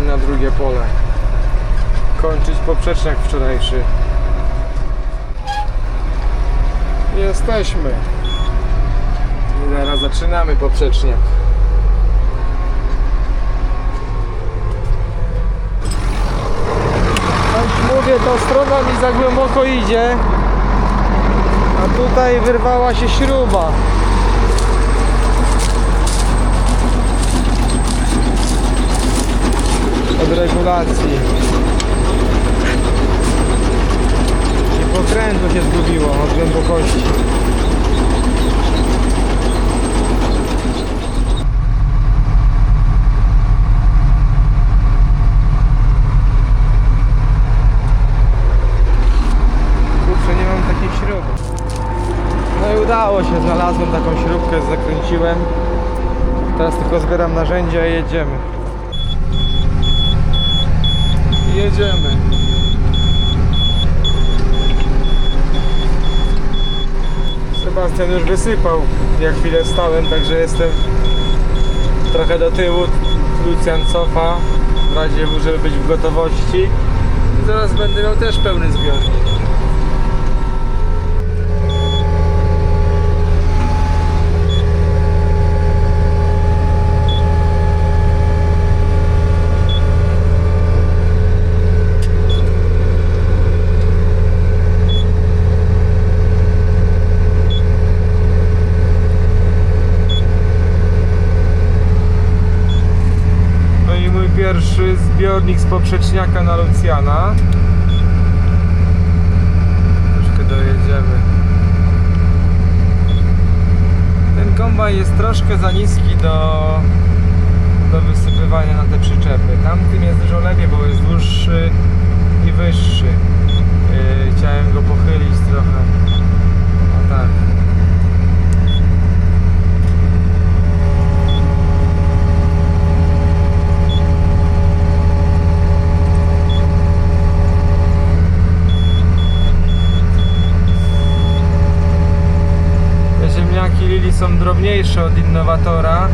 na drugie pole. Kończyć poprzeczniak wczorajszy. Jesteśmy. I zaraz zaczynamy poprzeczniak. Jak mówię, ta strona mi za głęboko idzie. A tutaj wyrwała się śruba. Od regulacji. I pokrętło się zgubiło od głębokości. Kurczę, nie mam takiej śruby. No i udało się, znalazłem taką śrubkę, zakręciłem. Teraz tylko zbieram narzędzia i jedziemy. Jedziemy. Sebastian już wysypał, jak chwilę stałem, także jestem trochę do tyłu. Lucjan cofa, w razie żeby być w gotowości. I zaraz będę miał też pełny zbiornik. No i mój pierwszy zbiornik z poprzeczniaka na Lucjana. Troszkę dojedziemy. Ten kombajn jest troszkę za niski do, do wysypywania na te przyczepy. Tamtym jest dużo lepiej, bo jest dłuższy i wyższy. Yy, chciałem go pochylić trochę. O tak. Te ziemniaki Drobniejsze od innowatora,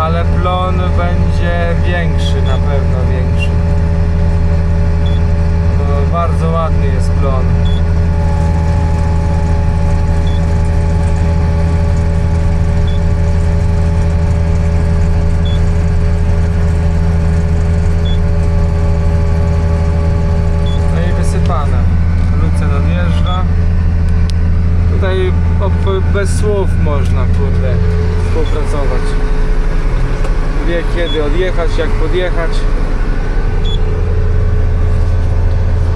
ale plon będzie większy, na pewno większy. Bo bardzo ładny jest plon. No i wysypane. Lucen odjeżdża. Po- bez słów można, kurde, współpracować. Wie kiedy odjechać, jak podjechać.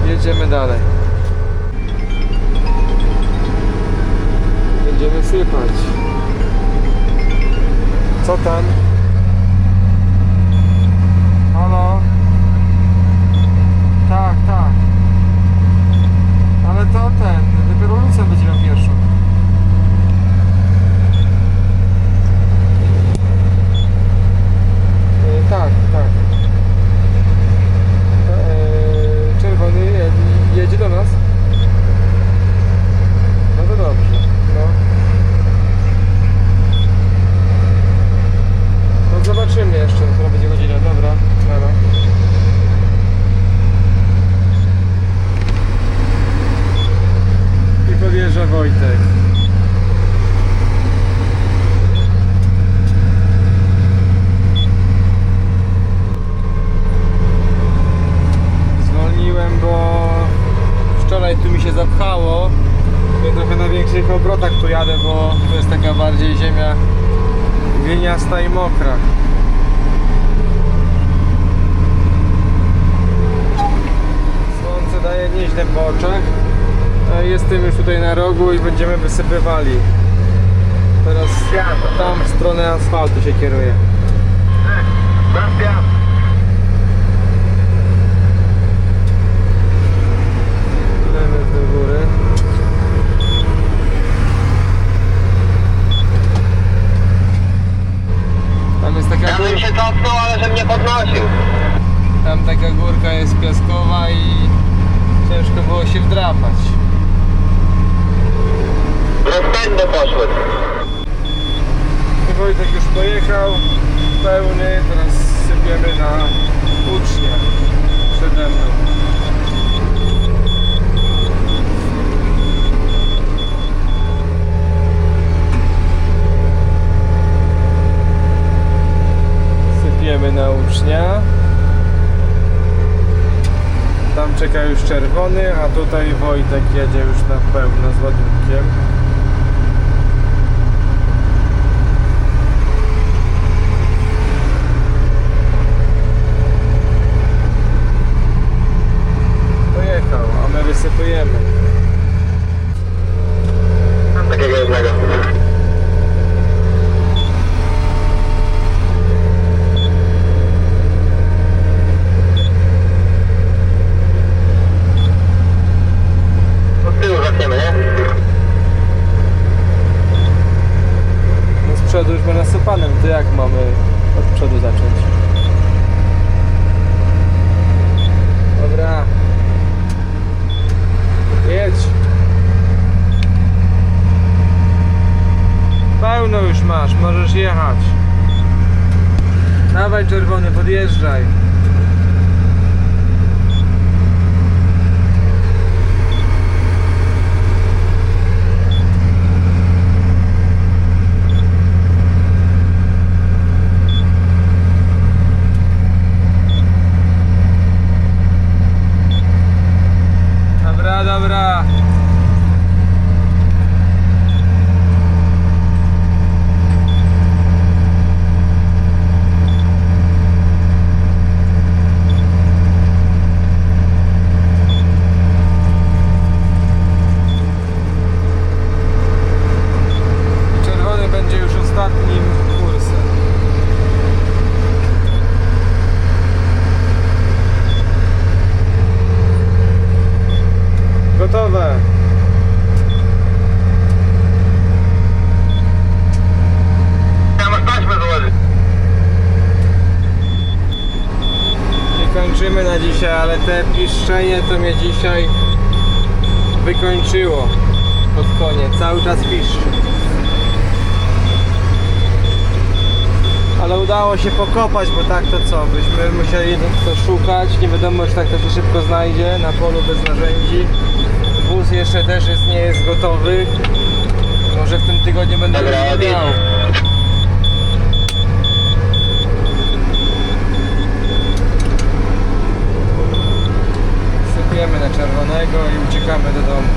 Jedziemy dalej. Będziemy sypać. Co tam? Halo? Tak, tak. Ale to ten, dopiero Lucjan będzie miał pierwszą. Tak, tak. E, czerwony je- jedzie do nas. tutaj na rogu i będziemy wysypywali. Teraz tam w stronę asfaltu się kieruje. Lewy do góry. Tam jest taka Ja się ale że mnie. Tam taka górka jest piaskowa i ciężko było się wdrapać. Rozpędy poszły. Wojtek już pojechał, pełny, teraz sypiemy na ucznia przede mną. Sypiemy na ucznia. Tam czeka już czerwony, a tutaj Wojtek jedzie już na pełno z ładunkiem. Pojechał, a my wysypujemy. Mam takiego jednego. Od tyłu zaczniemy, nie? No z przodu już ma nasypanym, to jak mamy od przodu zacząć? Dobra. Jedź. Pełno już masz, możesz jechać. Dawaj czerwony, podjeżdżaj. Dobra, dobra. Czerwony będzie już ostatnim kursem. Gotowe. Ja masz taśmę złożyć. Nie dzisiaj, ale te piszczenie to mnie dzisiaj wykończyło pod koniec. Cały czas piszczy. Ale udało się pokopać, bo tak to co? Byśmy musieli to szukać. Nie wiadomo, czy tak to się szybko znajdzie na polu bez narzędzi. Wóz jeszcze też jest, nie jest gotowy. Może w tym tygodniu będę Dobra, już odjedź. miał. Sypiemy na czerwonego i uciekamy do domu.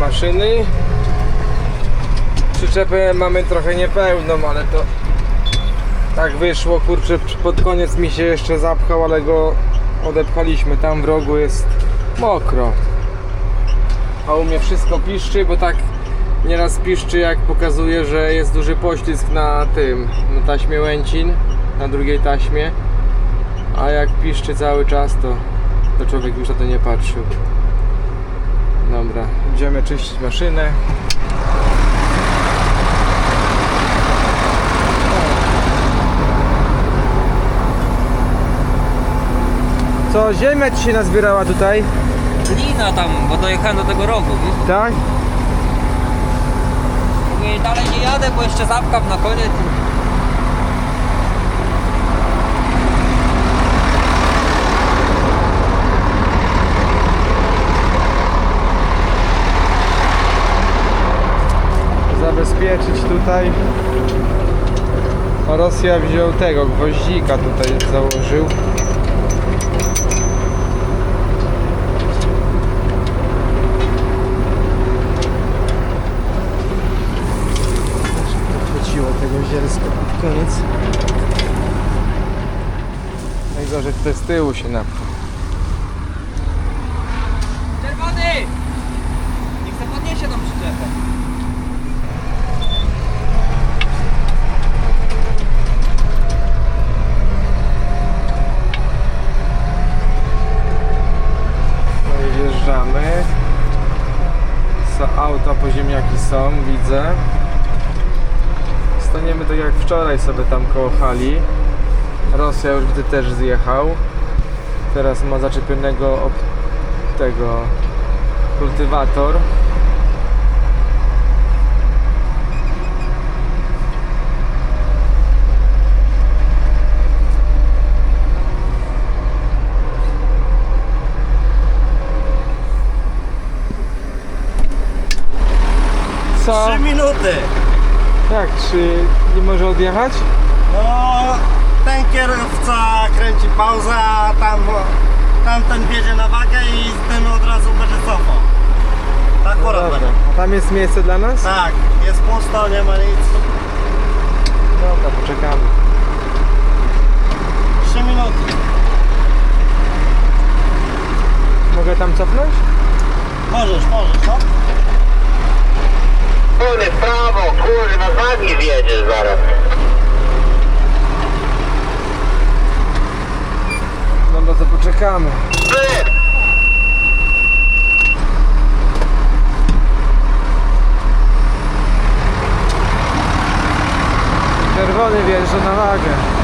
Maszyny. Przyczepę mamy trochę niepełną, ale to tak wyszło, kurczę, pod koniec mi się jeszcze zapchał, ale go odepchaliśmy. Tam w rogu jest mokro. A u mnie wszystko piszczy, bo tak nieraz piszczy jak pokazuje, że jest duży poślizg na tym, na taśmie łęcin, na drugiej taśmie. A jak piszczy cały czas, to, to człowiek już na to nie patrzył. Dobra, idziemy czyścić maszynę. Co, ziemia ci się nazbierała tutaj? Glina tam, bo dojechałem do tego rogu, wiesz? Tak? Mówię, dalej nie jadę, bo jeszcze zapkam na koniec. Zabezpieczyć tutaj. Rosja wziął tego gwoździka tutaj założył. wszystko. Koniec. Najgorzej to z tyłu się napchał. Czerwony! Niech se podniesie tą przyczepę. Wjeżdżamy. Co auta po ziemniaki są, widzę. Staniemy tak jak wczoraj sobie tam koło hali. Rosja już gdy też zjechał. Teraz ma zaczepionego tego kultywator. Co? Minuty. Jak? Czy nie może odjechać? No, ten kierowca kręci pauzę, a tam, tamten wjedzie na wagę i ten od razu będzie cofał. Tak akurat Dobra. będzie. A tam jest miejsce dla nas? Tak, jest pusto, nie ma nic. Dobra, poczekamy. Trzy minuty. Mogę tam cofnąć? Możesz, możesz, no. Kurde, w prawo, kurwa, za nim zjedziesz zaraz. Dobra, to poczekamy. Ty! Czerwony wjeżdża na wagę.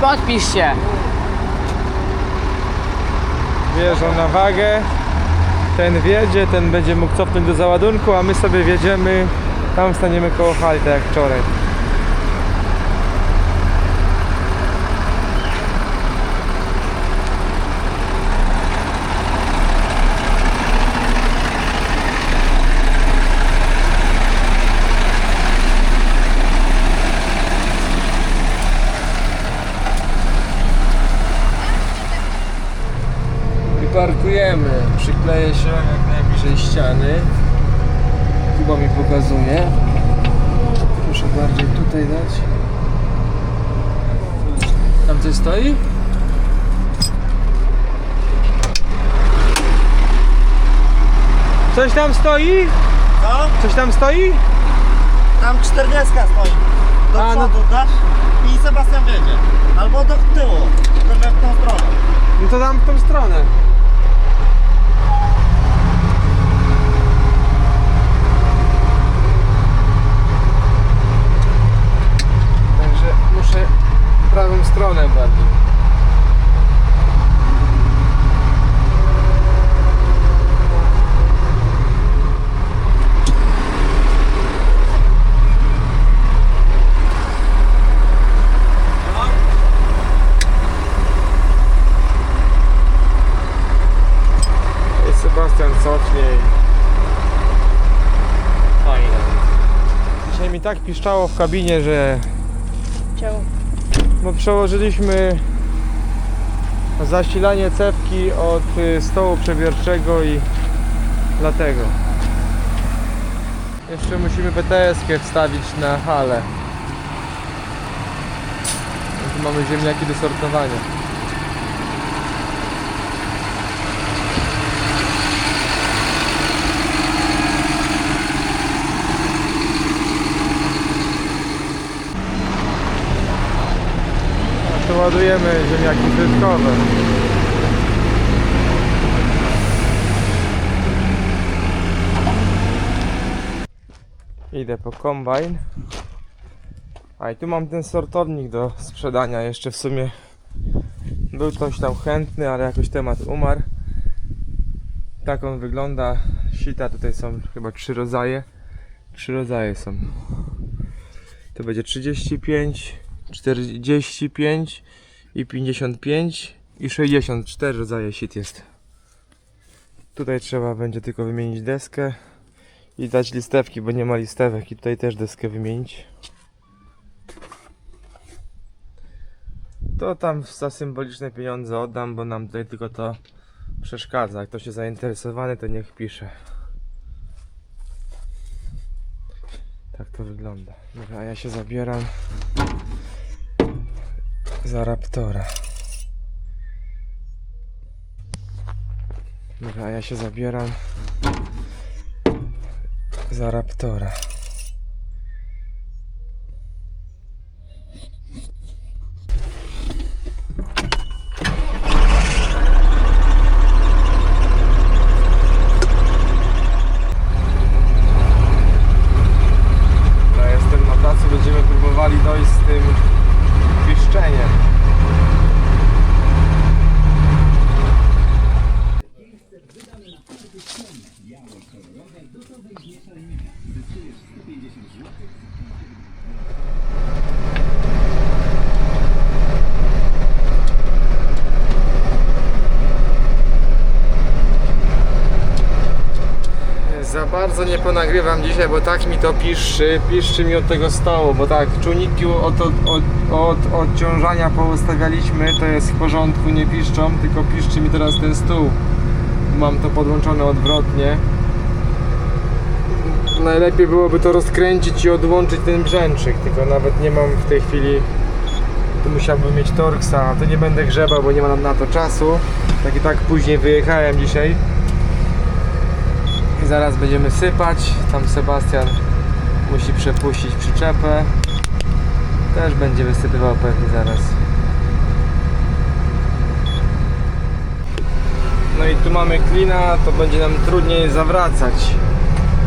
Podpisz się. Wjeżdżą na wagę. Ten wjedzie, ten będzie mógł cofnąć do załadunku, a my sobie wjedziemy. Tam staniemy koło hali, tak jak wczoraj. Parkujemy. Przykleję się jak najbliżej ściany. Kuba mi pokazuje. Proszę bardziej tutaj dać. Tam coś stoi? Coś tam stoi? Co? Coś tam stoi? Tam 40 stoi. Do A, no- przodu dasz i Sebastian wjedzie. Albo do tyłu, tylko w tą stronę. No to tam w tą stronę. Muszę prawą stronę bardziej. I Sebastian. Dzisiaj mi tak piszczało w kabinie, że... Bo przełożyliśmy zasilanie cewki od y, stołu przebiorczego i dlatego. Jeszcze musimy BTS-kę wstawić na halę. Tu mamy ziemniaki do sortowania. Ładujemy ziemniaki frytkowe. Idę po kombajn. A i tu mam ten sortownik do sprzedania. Jeszcze w sumie był ktoś tam chętny, ale jakoś temat umarł. Tak on wygląda. Sita tutaj są chyba trzy rodzaje. Trzy rodzaje są. To będzie 35, 45 i 55 i 64 rodzaje sit jest. Tutaj trzeba będzie tylko wymienić deskę i dać listewki, bo nie ma listewek i tutaj też deskę wymienić. To tam za symboliczne pieniądze oddam, bo nam tutaj tylko to przeszkadza. Ktoś jest zainteresowany, to niech pisze. Tak to wygląda. Dobra, ja się zabieram za Raptora. Dobra, ja się zabieram za Raptora. Nie ponagrywam dzisiaj, bo tak mi to piszczy, piszczy mi od tego stołu, bo tak, czujniki od, od, od, od odciążania poustawialiśmy, to jest w porządku, nie piszczą, tylko piszczy mi teraz ten stół. Mam to podłączone odwrotnie. Najlepiej byłoby to rozkręcić i odłączyć ten brzęczyk, tylko nawet nie mam w tej chwili, tu musiałbym mieć Torxa, to nie będę grzebał, bo nie mam na to czasu. Tak i tak później wyjechałem dzisiaj. Zaraz będziemy sypać. Tam Sebastian musi przepuścić przyczepę. Też będzie wysypywał pewnie zaraz. No i tu mamy klina, to będzie nam trudniej zawracać.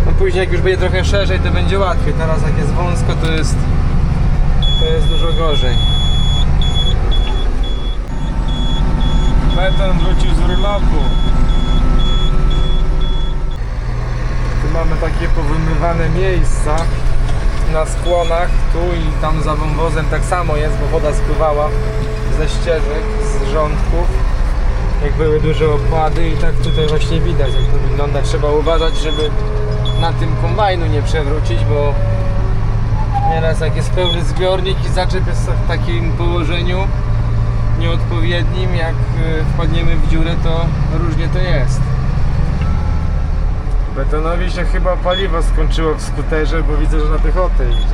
No później jak już będzie trochę szerzej, to będzie łatwiej. Teraz jak jest wąsko, to jest to jest dużo gorzej. Beton wrócił z urlopu. Tu mamy takie powymywane miejsca na skłonach, tu i tam za wąwozem tak samo jest, bo woda spływała ze ścieżek, z rządków jak były duże opady i tak tutaj właśnie widać jak to wygląda. Trzeba uważać, żeby na tym kombajnu nie przewrócić, bo nieraz jak jest pełny zbiornik i zaczep jest w takim położeniu nieodpowiednim, jak y, wpadniemy w dziurę, to różnie to jest. Betonowi się chyba paliwo skończyło w skuterze, bo widzę, że na piechotę idzie.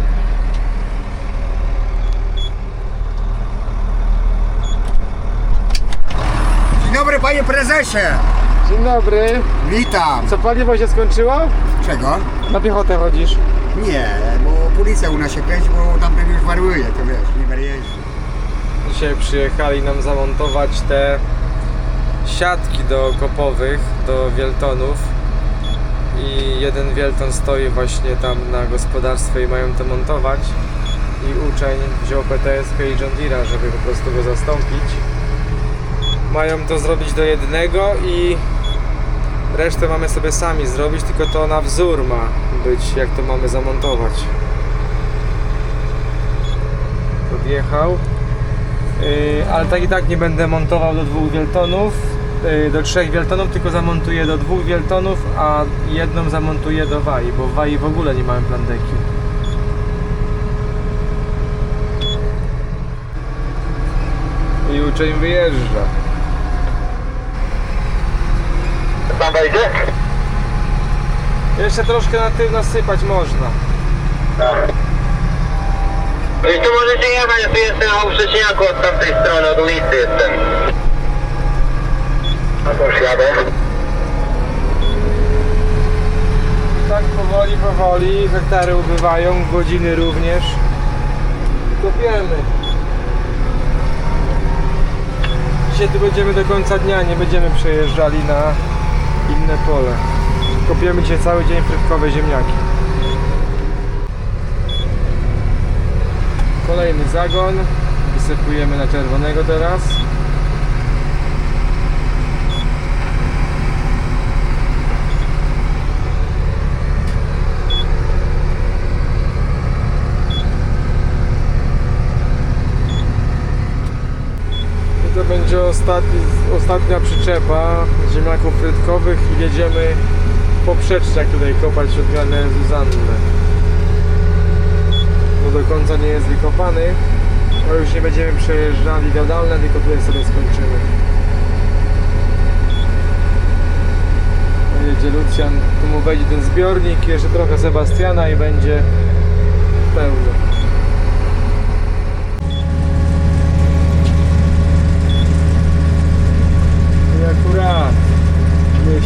Dzień dobry panie prezesie! Dzień dobry. Witam! Co paliwo się skończyło? Czego? Na piechotę chodzisz? Nie, bo policja u nas się kręci, bo tamten już waruje, to wiesz, nie jeździć. Dzisiaj przyjechali nam zamontować te siatki do kopowych, do wieltonów i jeden wielton stoi właśnie tam na gospodarstwie i mają to montować i uczeń wziął PTSP i John Deere'a, żeby po prostu go zastąpić. Mają to zrobić do jednego i resztę mamy sobie sami zrobić, tylko to na wzór ma być, jak to mamy zamontować. Podjechał. Yy, ale tak i tak nie będę montował do dwóch wieltonów, do trzech wieltonów, tylko zamontuję do dwóch wieltonów, a jedną zamontuję do wai, bo w wai w ogóle nie mamy plandeki. I uczeń wyjeżdża. Tam wejdzie? Jeszcze troszkę na tył nasypać można. Tak. No i tu możecie jechać, ja tu jestem na Przecieniaku od tamtej strony, od ulicy jestem. Tak powoli, powoli, hektary ubywają, godziny również. Kopiemy. Dzisiaj tu będziemy do końca dnia, nie będziemy przejeżdżali na inne pole. Kopiemy dzisiaj cały dzień frytkowe ziemniaki. Kolejny zagon. Wysypujemy na czerwonego teraz. To będzie ostatni, ostatnia przyczepa ziemniaków frytkowych i jedziemy po przeczniach tutaj kopać odmianę Zuzannę. Bo do końca nie jest wykopany, bo już nie będziemy przejeżdżali wiadalne, tylko tutaj sobie skończymy. Jedzie Lucjan, tu mu wejdzie ten zbiornik, jeszcze trochę Sebastiana i będzie pełno. I akurat my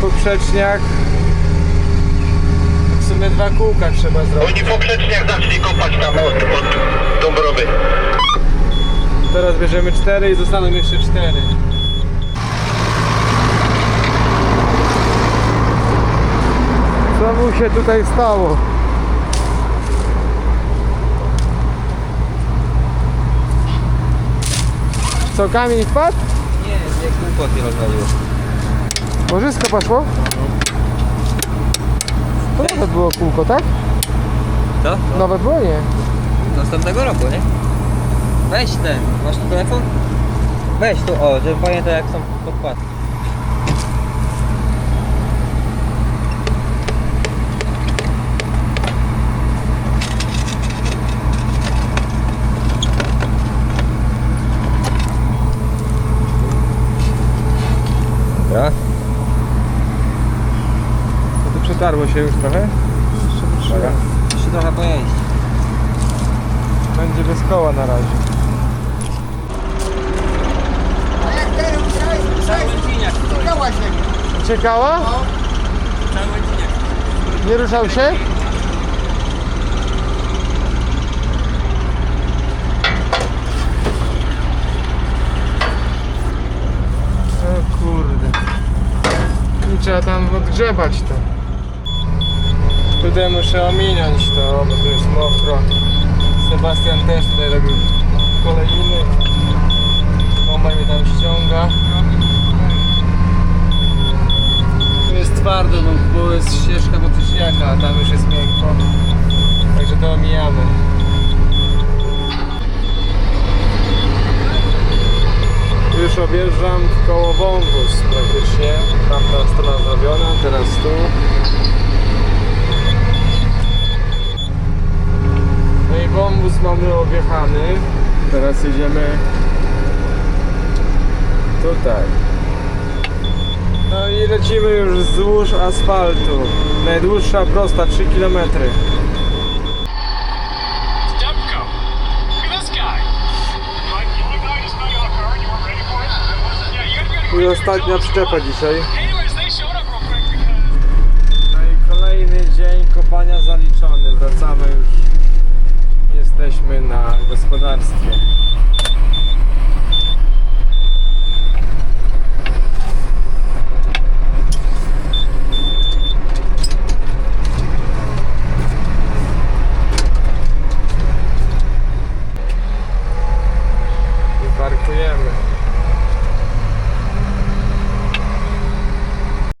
poprzeczniach w sumie dwa kółka trzeba zrobić. Oni poprzeczniak zaczęli kopać na most od Dąbrowy. Teraz bierzemy cztery i zostaną jeszcze cztery. Co mu się tutaj stało? Co, kamień wpadł? Nie, nie kółko się rozwaliło. Łożysko poszło? To nowe było kółko, tak? Co? Nowe było? Nie. Następnego roku, nie? Weź ten, masz tu telefon? Weź tu, o, żeby pamiętał jak są podkładki. Dobra. Przetarło się już trochę. Dobra. Jeszcze trochę pojeść. Będzie bez koła na razie. A jak Uciekała? Nie ruszał się? O kurde. I trzeba tam odgrzebać to. Tutaj muszę ominąć to, bo tu jest mokro. Sebastian też tutaj robił kolejny. Bomba mnie tam ściąga. Tu jest twardo, bo, bo jest ścieżka poprzeczniaka, a tam już jest miękko. Także to omijamy. Już objeżdżam koło wąwóz praktycznie. Tamta strona zrobiona, teraz tu. No i wąwóz mamy objechany. Teraz jedziemy tutaj. No i lecimy już wzdłuż asfaltu. Najdłuższa prosta 3 km. I ostatnia przyczepa dzisiaj. No i kolejny dzień kopania zaliczony. Wracamy już. Jesteśmy na gospodarstwie.